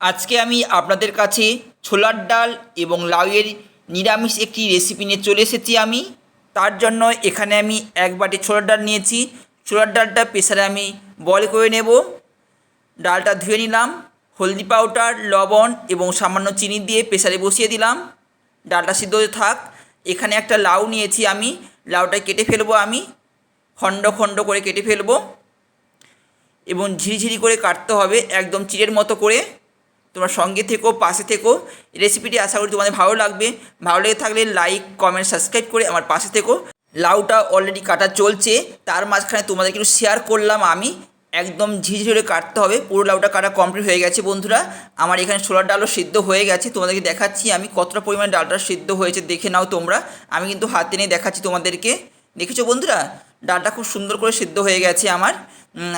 আজকে আমি আপনাদের কাছে ছোলার ডাল এবং লাউয়ের নিরামিষ একটি রেসিপি নিয়ে চলে এসেছি আমি। তার জন্য এখানে আমি এক বাটি ছোলার ডাল নিয়েছি। ছোলার ডালটা প্রেসারে আমি বয়েল করে নেব। ডালটা ধুয়ে নিলাম। হলদি পাউডার লবণ এবং সামান্য চিনি দিয়ে প্রেসারে বসিয়ে দিলাম। ডালটা সিদ্ধ থাক। এখানে একটা লাউ নিয়েছি আমি। লাউটা কেটে ফেলব আমি। খণ্ড খণ্ড করে কেটে ফেলব। এবং ঝিরিঝিরি করে কাটতে হবে একদম চিড়ের মতো করে। তোমরা সঙ্গে থেকো, পাশে থেকো। রেসিপিটি আশা করি তোমাদের ভালো লাগবে। ভালো লেগে থাকলে লাইক কমেন্ট সাবস্ক্রাইব করে আমার পাশে থেকো। লাউটা অলরেডি কাটা চলছে। তার মাঝখানে তোমাদেরকে একটু শেয়ার করলাম আমি। একদম ঝিঝিরে করে কাটতে হবে। পুরো লাউটা কাটা কমপ্লিট হয়ে গেছে বন্ধুরা। আমার এখানে ছোলার ডালও সিদ্ধ হয়ে গেছে। তোমাদেরকে দেখাচ্ছি আমি কতটা পরিমাণে ডালটা সিদ্ধ হয়েছে। দেখে নাও তোমরা। আমি কিন্তু হাতে নিয়ে দেখাচ্ছি তোমাদেরকে। দেখেছ বন্ধুরা? ডালটা খুব সুন্দর করে সিদ্ধ হয়ে গেছে আমার।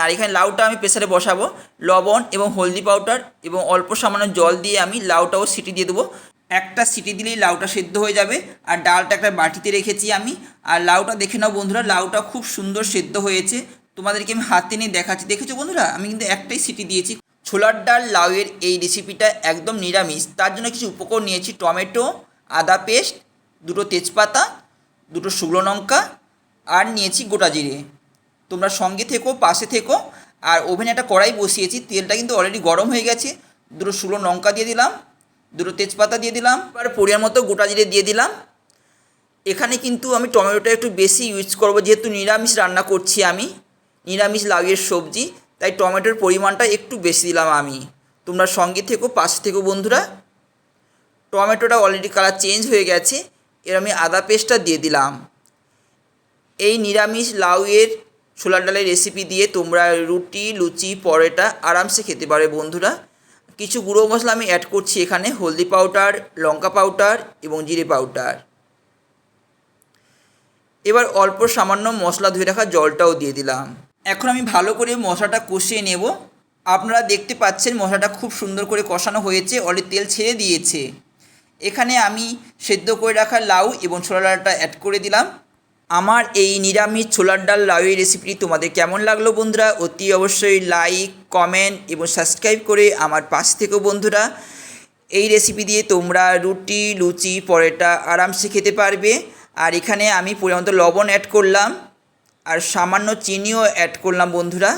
আর এখানে লাউটা আমি প্রেসারে বসাবো। লবণ এবং হলদি পাউডার এবং অল্প সামান্য জল দিয়ে আমি লাউটাও সিটি দিয়ে দেবো। একটা সিটি দিলেই লাউটা সেদ্ধ হয়ে যাবে। আর ডালটা একটা বাটিতে রেখেছি আমি। আর লাউটা দেখে নাও বন্ধুরা, লাউটা খুব সুন্দর সেদ্ধ হয়েছে। তোমাদেরকে আমি হাতে নিয়ে দেখাচ্ছি। দেখেছ বন্ধুরা? আমি কিন্তু একটাই সিটি দিয়েছি। ছোলার ডাল, লাউয়ের এই রেসিপিটা একদম নিরামিষ। তার জন্য কিছু উপকরণ নিয়েছি। টমেটো, আদা পেস্ট, দুটো তেজপাতা, দুটো শুকনো লঙ্কা আর নিয়েছি গোটা জিরে। তোমরা সঙ্গে থেকো, পাশে থেকো। আর ওভেনে একটা কড়াই বসিয়েছি, তেলটা কিন্তু অলরেডি গরম হয়ে গেছে। দুটো শুকনো লঙ্কা দিয়ে দিলাম, দুটো তেজপাতা দিয়ে দিলাম, আর পরিমাণ মতো গোটা জিরে দিয়ে দিলাম। এখানে কিন্তু আমি টমেটোটা একটু বেশি ইউজ করব, যেহেতু নিরামিষ রান্না করছি আমি, নিরামিষ লাউয়ের সবজি, তাই টমেটোর পরিমাণটা একটু বেশি দিলাম আমি। তোমরা সঙ্গে থেকো, পাশে থেকো বন্ধুরা। টমেটোটা অলরেডি কালার চেঞ্জ হয়ে গেছে, এর আমি আদা পেস্টটা দিয়ে দিলাম। এই নিরামিষ লাউয়ের ছোলার ডালের রেসিপি দিয়ে তোমরা রুটি, লুচি, পরোটা আরামসে খেতে পারবে বন্ধুরা। কিছু গুঁড়ো মশলা আমি অ্যাড করছি এখানে, হলদি পাউডার লঙ্কা পাউডার এবং জিরে পাউডার এবার অল্প সামান্য মশলা ধুয়ে রাখা জলটাও দিয়ে দিলাম। এখন আমি ভালো করে মশলাটা কষিয়ে নেব। আপনারা দেখতে পাচ্ছেন মশলাটা খুব সুন্দর করে কষানো হয়েছে, অলরেডি তেল ছেড়ে দিয়েছে। এখানে আমি সেদ্ধ করে রাখা লাউ এবং ছোলা ডালটা অ্যাড করে দিলাম। আমার এই নিরামিষ ছোলার ডাল লাউয়ের রেসিপিটি তোমাদের কেমন লাগল বন্ধুরা? অতি অবশ্যই লাইক কমেন্ট এবং সাবস্ক্রাইব করে আমার পাশ থেকেও বন্ধুরা। এই রেসিপি দিয়ে তোমরা রুটি, লুচি, পরোটা আরামসে খেতে পারবে। আর এখানে আমি পরিমাণ লবণ অ্যাড করলাম। আর সামান্য চিনিও অ্যাড করলাম বন্ধুরা।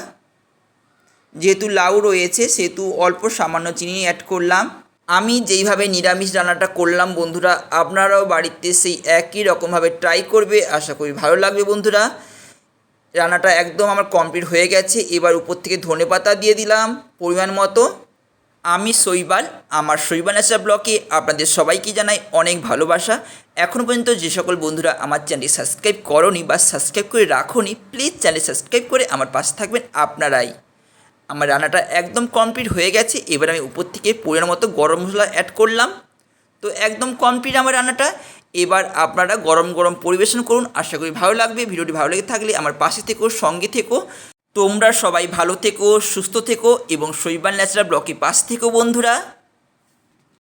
যেহেতু লাউ রয়েছে, সেহেতু অল্প সামান্য চিনি অ্যাড করলাম। আমি যেইভাবে নিরামিষ রান্নাটা করলাম বন্ধুরা, আপনারাও বাড়িতে সেই একই রকমভাবে ট্রাই করবে। আশা করি ভালো লাগবে বন্ধুরা। রান্নাটা একদম আমার কমপ্লিট হয়ে গেছে। এবার উপর থেকে ধনে পাতা দিয়ে দিলাম পরিমাণ মতো। আমি শৈবাল, আমার শৈবাল নেশা ব্লকে আপনাদের সবাইকে জানাই অনেক ভালোবাসা। এখনও পর্যন্ত যে সকল বন্ধুরা আমার চ্যানেলটি সাবস্ক্রাইব করনি বা সাবস্ক্রাইব করে রাখোনি প্লিজ চ্যানেল সাবস্ক্রাইব করে আমার পাশে থাকবেন আপনারাই। আমার রান্নাটা একদম কমপ্লিট হয়ে গেছে। এবার আমি উপর থেকে পরিমাণ মতো গরম মশলা অ্যাড করলাম। তো একদম কমপ্লিট আমার রান্নাটা। এবার আপনারা গরম গরম পরিবেশন করুন। আশা করি ভালো লাগবে। ভিডিওটি ভালো লেগে থাকলে আমার পাশে থেকো, সঙ্গে থেকো। তোমরা সবাই ভালো থেকো, সুস্থ থেকো এবং শৈবাল ন্যাচারাল ব্লকে পাশ থেকো বন্ধুরা।